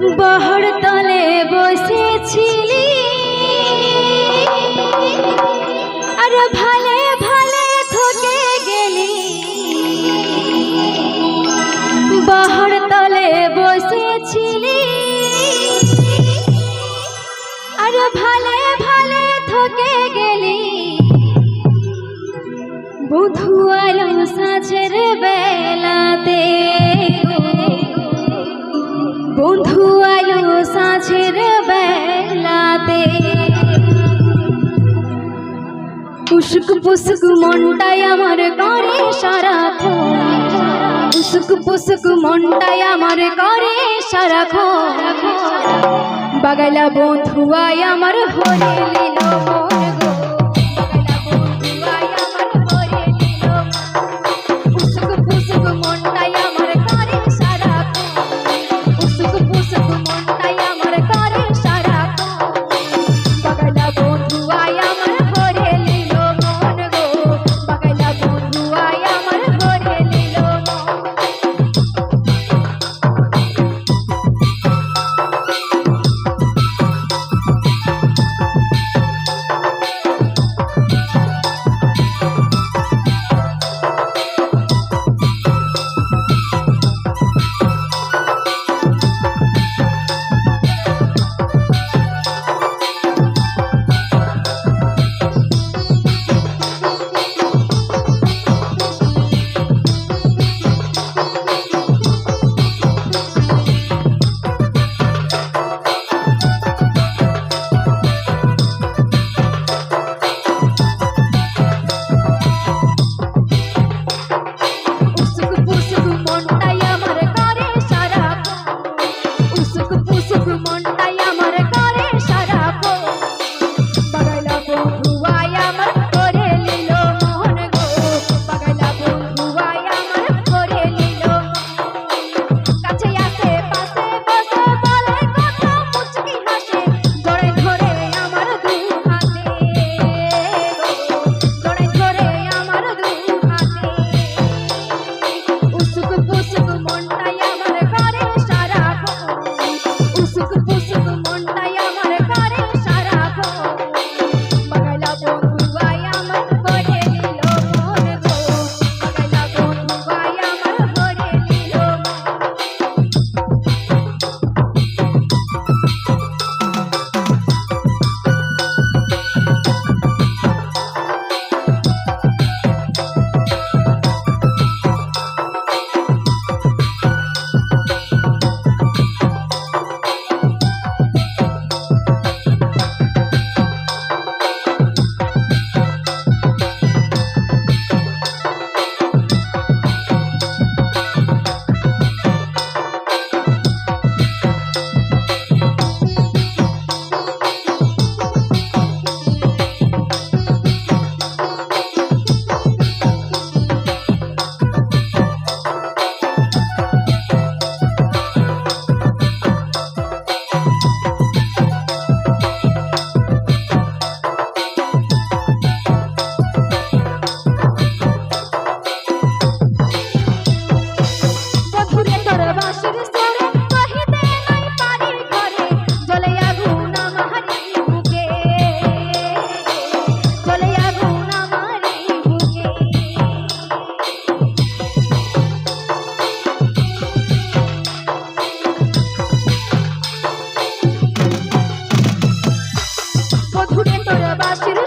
বহর তলে বসেছিলি। আর ভালে ভালে থকে গেলি। বহর তলে বসেছিলি। আর ভালে ভালে থকে গেলি। বধু আলো সাঁঝের বেলাতে বন্ধু আলো সাঁঝের বেলাতে। পুসুক পুসুক মনটাই আমার করে সারাক্ষণ পুসুক পুসুক মনটাই আমার করে সারাক্ষণ বাগাইলা বন্ধু আয় আমার হরে লিল about you.